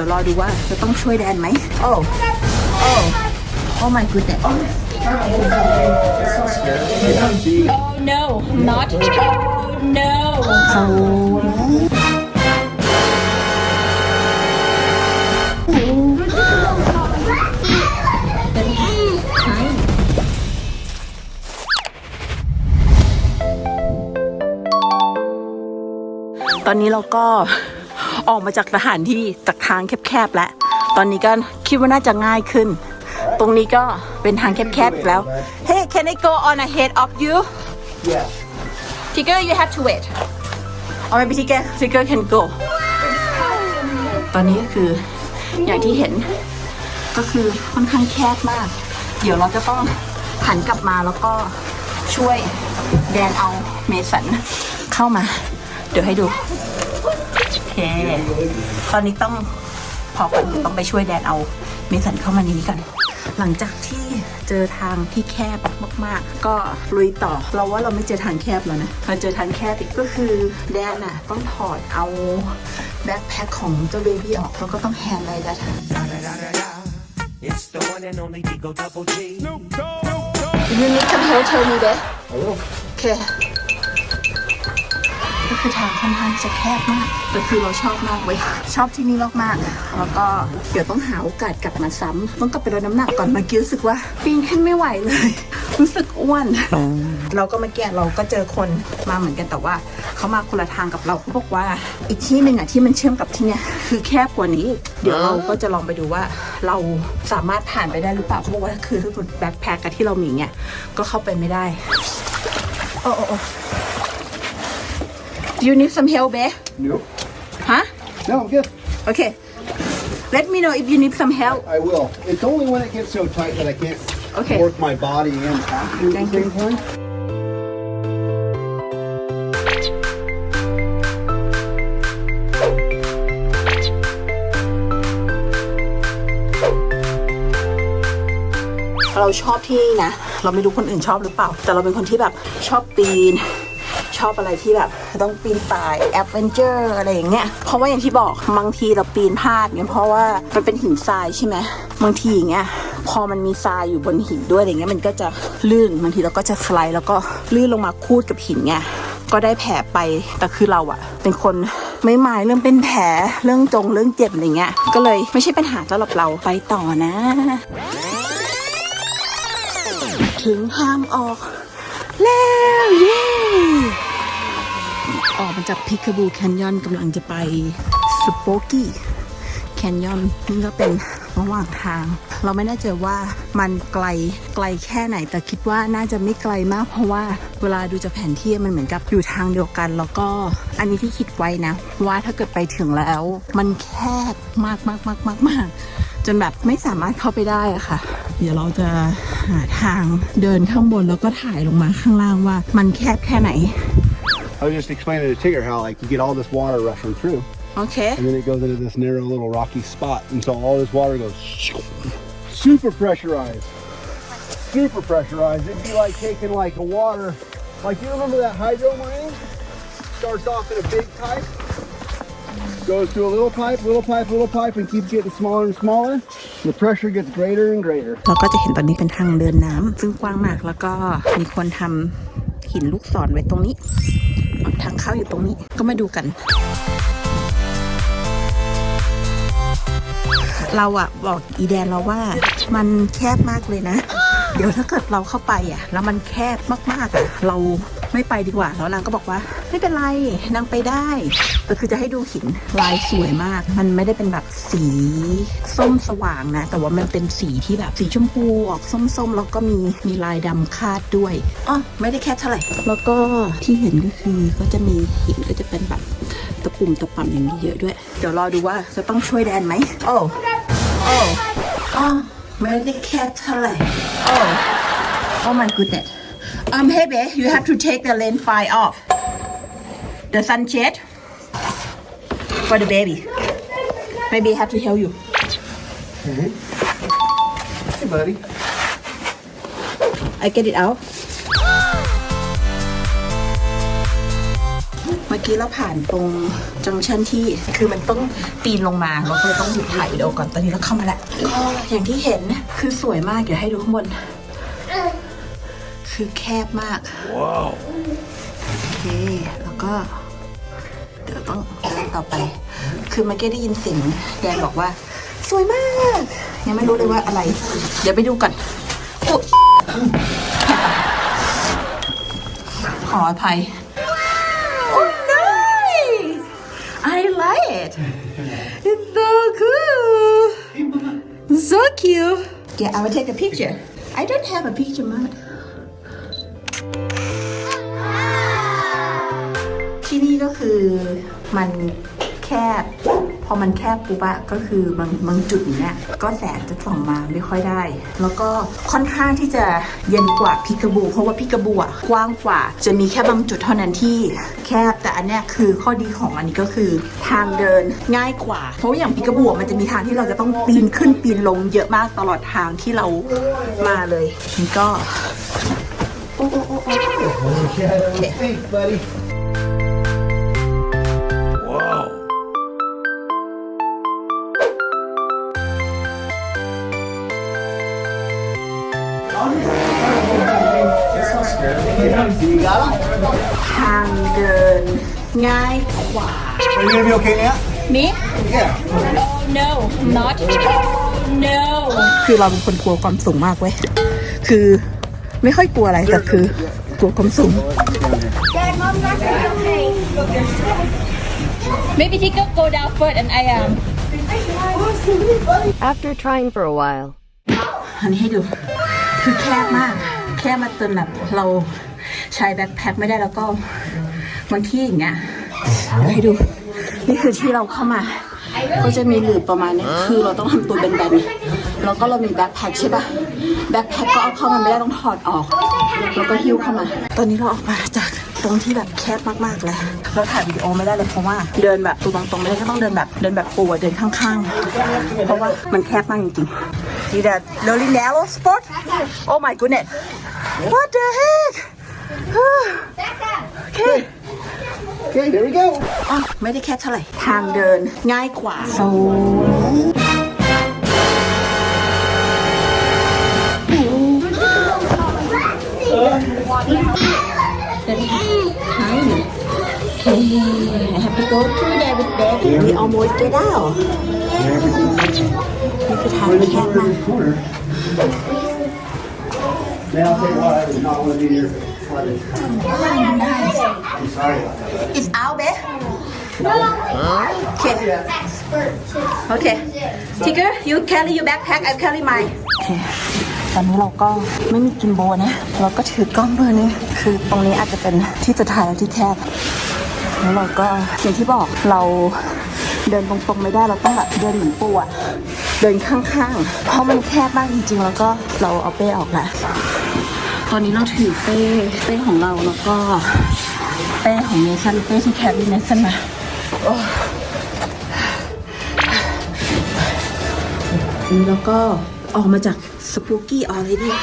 ดี๋ยวรอดูว่าจะต้องช่วยแดนไหมโอ้โอ้โอ้ my goodness oh no not no เขาตอนนี้เราก็ ออกมาจากสถานที่จากทางแคบๆแล้ว ตอนนี้ก็คิดว่าน่าจะง่ายขึ้น ตรงนี้ก็เป็นทางแคบๆอีกแล้ว Hey can I go on ahead of you Yeah. Tigger you have to wait or maybe Tigger Tigger can go ตอนนี้ก็คืออย่างที่เห็น ก็คือค่อนข้างแคบมาก เดี๋ยวเราจะต้องหันกลับมาแล้วก็ช่วยแดนเอาเมสันเข้ามา เดี๋ยวให้ดูโอเค ตอนนี้ต้องพอก่อนต้องไปช่วยแดนเอาเมสันเข้ามานี้กัน หลังจากที่เจอทางที่แคบมาก ๆ ก็ลุยต่อ เราว่าเราไม่เจอทางแคบแล้วนะเราเจอทางแคบอีกก็คือแดนน่ะต้องถอดเอาแบ็คแพคของเจ้าเบบี้ออกแล้วก็ต้องแฮนด์ไลดั It's the one and only Digo Double G. You need some help tell me เด้โอเค ก็คือทางค่อนข้างจะแคบมาก แต่คือเราชอบมากเว้ย ชอบที่นี่มากๆแล้วก็เดี๋ยวต้องหาโอกาสกลับมาซ้ำต้องกลับไปลดน้ำหนักก่อนเมื่อกี้รู้สึกว่าปีนขึ้นไม่ไหวเลย รู้สึกอ้วน เราก็เมื่อกี้เราก็เจอคนมาเหมือนกันแต่ว่าเขามาคนละทางกับเราเขาบอกว่า อีกที่หนึ่งอะที่มันเชื่อมกับที่เนี้ยคือแคบกว่านี้ เดี๋ยวเราก็จะลองไปดูว่า เราสามารถผ่านไปได้หรือเปล่าเขาบอกว่าคือถ้าคุณแบ็คแพคกับที่เรามีเนี่ยก็เข้าไปไม่ได้โอ้โอ้ Do you need some help, babe? Nope. Huh? No, I'm good. Okay. Let me know if you need some help. I will. It's only when it gets so tight that I can't Okay. work my body and acting at Thank the you. same time. เราชอบที่นี่นะ เราไม่รู้คนอื่นชอบหรือเปล่า แต่เราเป็นคนที่แบบชอบปีน ชอบอะไรที่แบบ ต้องปีนป่ายแอดเวนเจอร์อะไรอย่างเงี้ยเพราะว่าอย่างที่บอกบางทีเราปีนพลาดเนี่ยเพราะว่ามันเป็นหินทรายใช่ไหมบางทีอย่างเงี้ยพอมันมีทรายอยู่บนหินด้วยอะไรเงี้ยมันก็จะลื่นบางทีเราก็จะสไลด์แล้วก็ลื่นลงมาคูดกับหินไงก็ได้แผลไปแต่คือเราอะเป็นคนไม่หมายเรื่องเป็นแผลเรื่องจงเรื่องเจ็บอะไรเงี้ยก็เลยไม่ใช่ปัญหาสำหรับเราไปต่อนะ ถึงทางออก แล้วเย้ ออกมาจากพิคาบูแคนยอนกำลังจะไปสโปกี้แคนยอนนี่ก็เป็นระหว่างทาง เราไม่แน่ใจว่ามันไกลไกลแค่ไหน แต่คิดว่าน่าจะไม่ไกลมาก เพราะว่าเวลาดูจากแผนที่มันเหมือนกับอยู่ทางเดียวกัน แล้วก็อันนี้ที่คิดไว้นะ ว่าถ้าเกิดไปถึงแล้ว มันแคบมากมากมากมากมากจนแบบไม่สามารถเข้าไปได้อะค่ะ เดี๋ยวเราจะหาทางเดินข้างบนแล้วก็ถ่ายลงมาข้างล่างว่า มันแคบแค่ไหน I was just explaining to Tigger how like you get all this water rushing through, โอเค and then it goes into this narrow little rocky spot, and so all this water goes super pressurized, super pressurized. It'd be like taking like a water, like you remember that hydro marine? Starts off in a big pipe, goes through a little pipe, little pipe, little pipe, and keeps getting smaller and smaller. The pressure gets greater and greater. เราก็จะเห็นตอนนี้เป็นทางเดินน้ำซึ่งกว้างมากแล้วก็มีคนทำหินลูกศรไว้ตรงนี้ ทางเข้าอยู่ตรงนี้ ก็มาดูกัน เราอะบอกอีแดนเราว่ามันแคบมากเลยนะ เดี๋ยวถ้าเกิดเราเข้าไปอะ แล้วมันแคบมากๆอะเราไม่ไปดีกว่าแล้วนางก็บอกว่า ไม่เป็นไรนางไปได้แต่คือจะให้ดูหินลายสวยมาก มันไม่ได้เป็นแบบสีส้มสว่างนะ แต่ว่ามันเป็นสีที่แบบสีชมพูออกส้มๆ แล้วก็มีมีลายดำคาดด้วยอ๋อไม่ได้แค่เท่าไหร่แล้วก็ที่เห็นก็คือก็จะมีหินก็จะเป็นแบบตะปุ่มตะป่ำอย่างนี้เยอะด้วย เดี๋ยวรอดูว่าจะต้องช่วยแดนไหมโอ้โอ้อ๋อ ไม่ได้แค่เท่าไหร่โอ้ Oh my goodness. Um, hey babe, you have to take the lens file off. The sunshade for the baby. Maybe I have to help you. Hey, buddy. I get it out. มื่อมื่อกี้เราผ่านตรงจังชันที่คือมันต้องปีนลงมาเราก็เลยต้องหยุดถ่ายวิดีโอก่อนตอนนี้เราเข้ามาแล้วก็อย่างที่เห็นคือสวยมากเดี๋ยวให้ดูข้างบน คือแคบมากว้าวโอเคแล้วก็เดี๋ยวต้องเดินต่อไป คือเมื่อกี้ได้ยินเสียงแดนบอกว่า สวยมาก ยังไม่รู้เลยว่าอะไร เดี๋ยวไปดูก่อนอุ๊ยขออภัย So cute. Yeah, I will take a picture. I don't have a picture, Mama. ที่นี่ก็คือมันแคบ พอมันแคบปุ๊บอะก็คือบางบางจุดเนี่ยก็แสงจะส่องมาไม่ค่อยได้ แล้วก็ค่อนข้างที่จะเย็นกว่าพิกาบูเพราะว่าพิกาบูอะกว้างกว่า จะมีแค่บางจุดเท่านั้นที่แคบแต่อันเนี้ยคือข้อดีของอันนี้ก็คือทางเดินง่ายกว่า เพราะอย่างพิกาบูมันจะมีทางที่เราจะต้องปีนขึ้นปีนลงเยอะมากตลอดทางที่เรามาเลยนี่ก็โอ้โอ้โอ้โอ้ Okay, buddy. ทางเดินง่ายกว่า Are you gonna be okay now? Me? Yeah. No, not. No. คือเราเป็นคนกลัวความสูงมากเว้ย คือไม่ค่อยกลัวอะไรแต่คือกลัวความสูง Maybe Tika go down first and I um. After trying for a while, อันนี้ให้ดู คือแคบมาก แคบมาจนแบบเรา ใช้แบ็คแพ็คไม่ได้แล้วก็บางที่อย่างเงี้ยเดี๋ยวให้ดู นี่คือที่เราเข้ามา ก็จะมีหลืบประมาณเนี้ยคือเราต้องทำตัวแบนๆแล้วก็เรามีแบ็คแพ็คใช่ปะแบ็คแพ็คก็เอาเข้ามาไม่ได้ต้องถอดออก แล้วก็หิ้วเข้ามา ตอนนี้เราออกมาจากตรงที่แบบแคบมากๆเลยเราถ่ายวิดีโอไม่ได้เลยเพราะว่า เดินแบบตัวตรงๆไม่ได้ก็ต้องเดินแบบเดินแบบปูอะเดินข้างๆ เพราะว่ามันแคบมากจริงๆ See that really narrow spot Oh my goodness What the heck Okay Okay, here we go. อ๋อไม่ได้แคบเท่าไหร่ ทางเดินง่ายกว่า so ใช่ Okay I have to go through there with baby we almost get out นี่คือทางแคบมาก Corner. Man, I'll tell you what, I did not want to be here. flooded. I'm sorry about that. It's out there Okay Okay Tigger you carry your backpack I carry mine โอเค ตอนนี้เราก็ไม่มีกินโบนะ เราก็ถือกล้องเบอร์นึงคือตรงนี้อาจจะเป็นที่สุดท้ายแล้วที่แคบ แล้วเราก็อย่างที่บอกเรา เดินตรงๆไม่ได้เราต้องแบบเดินหนีปูอะเดินข้างๆ เพราะมันแคบมากจริงๆ แล้วก็เราเอาเป้ออกล้วตอนนี้เราถือเป้เป้ของเราแล้วก็เป้ของเนชั่นเป้ที่แคร์รี่เนชั่นมาโอ้นี่เราก็ออกมาจากสปูกี้ออเรดี้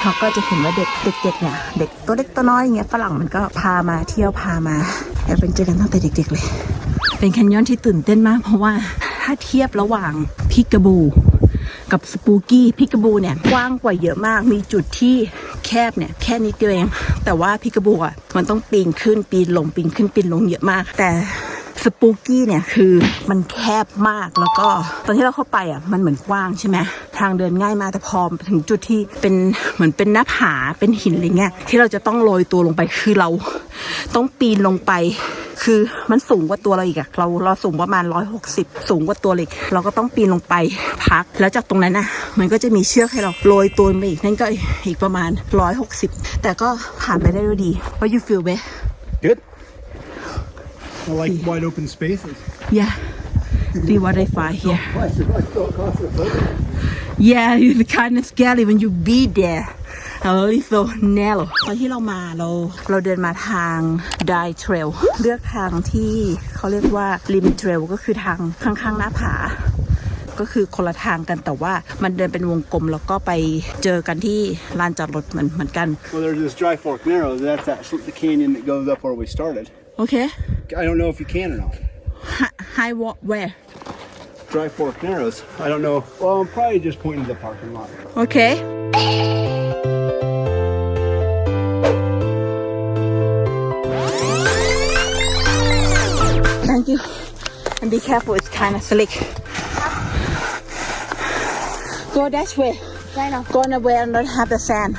เขาก็จะเห็นว่าเด็กเด็กๆเนี่ยเด็กตัวเล็กตัวน้อยอย่างเงี้ยฝรั่งมันก็พามาเที่ยวพามาแอบเป็นเจอกันตั้งแต่เด็ก ๆ เลย เป็นแคนยอนที่ตื่นเต้นมาก เพราะว่าถ้าเทียบระหว่างพิกาบู กับสปูกี้พิกาบูเนี่ยกว้างกว่าเยอะมาก มีจุดที่แคบเนี่ยแค่นิดเดียวเอง แต่ว่าพิกาบูอะมันต้องปีนขึ้นปีนลงปีนขึ้นปีนลงเยอะมาก แต่สปูกี้เนี่ยคือมันแคบมากแล้วก็ตอนที่เราเข้าไปอะมันเหมือนกว้างใช่ไหมทางเดินง่ายมากแต่พอถึงจุดที่เป็นเหมือนเป็นหน้าผาเป็นหินอะไรเงี้ยที่เราจะต้องโรยตัวลงไปคือเราต้องปีนลงไป คือมันสูงกว่าตัวเราอีกอะเราเราสูงประมาณร้อยหกสิบสูงกว่าตัวเล็ก เราก็ต้องปีนลงไปพัก แล้วจากตรงนั้นนะมันก็จะมีเชือกให้เราโรยตัวไปอีกนั่นก็อีกประมาณร้อยหกสิบแต่ก็ผ่านไปได้ด้วยดี What you feel เบ Good. I like wide open spaces. Yeah see what I find here Why is it so claustrophobic? Yeah it's kind of scary when you be there only so narrow ตอนที่เรามาเราเราเดินมาทาง Die Trail เลือกทางที่เขาเรียกว่า Lim Trail ก็คือทางข้างๆหน้าผาก็คือคนละทางกันแต่ว่ามันเดินเป็นวงกลมแล้วก็ไปเจอกันที่ลานจอดรถเหมือนเหมือนกัน Well, there's this Dry Fork Narrows. That's that the canyon that goes up where we started. โอเค I don't know if you can or not. High walk where Dry Fork Narrows. I don't know. Well, I'm probably just pointing to the parking lot. โ Thank you. And be careful, it's kind of slick. Go that way. Right now. Go on the way and not have the sand.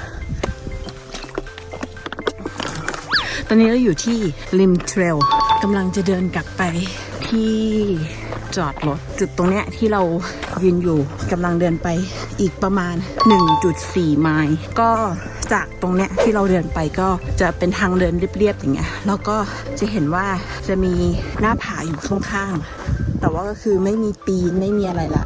ตอนนี้เราอยู่ที่ริมเทรล กำลังจะเดินกลับไปที่จอดรถจุดตรงเนี้ยที่เรายืนอยู่กำลังเดินไปอีกประมาณ 1.4 ไมล์ก็จากตรงเนี้ยที่เราเดินไปก็จะเป็นทางเดินเรียบๆอย่างเงี้ยแล้วก็จะเห็นว่าจะมีหน้าผาอยู่ข้างๆ แต่ว่าก็คือไม่มีปีนไม่มีอะไรละ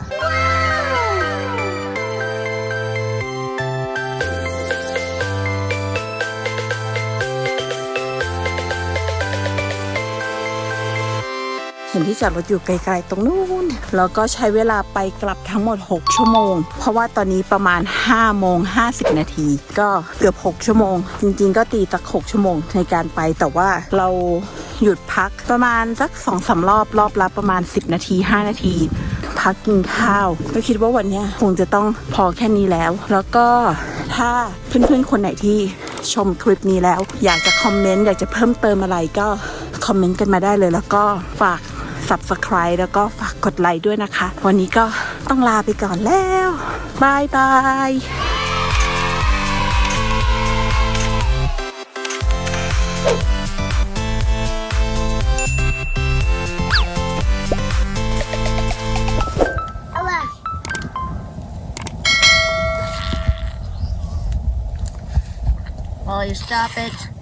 นที่จอดรถอยู่ไกลๆตรงนู้นแล้วก็ใช้เวลาไปกลับทั้งหมด 6 ชั่วโมง เพราะว่าตอนนี้ประมาณ5โมง50 นาที ก็เกือบ 6 ชั่วโมง จริง ๆ ก็ตีตัก 6 ชั่วโมงในการไปแต่ว่าเราหยุดพักประมาณสัก2องสารอบรอบละประมาณ 10 นาที 5 นาที พักกินข้าว ก็คิดว่าวันนี้คงจะต้องพอแค่นี้แล้ว แล้วก็ถ้าเพื่อนๆคนไหนที่ชมคลิปนี้แล้ว อยากจะคอมเมนต์อยากจะเพิ่มเติมอะไรก็คอมเมนต์กันมาได้เลย แล้วก็ฝาก subscribe แล้วก็ฝากกดไลค์ด้วยนะคะ วันนี้ก็ต้องลาไปก่อนแล้วบายบาย Well, you stop it.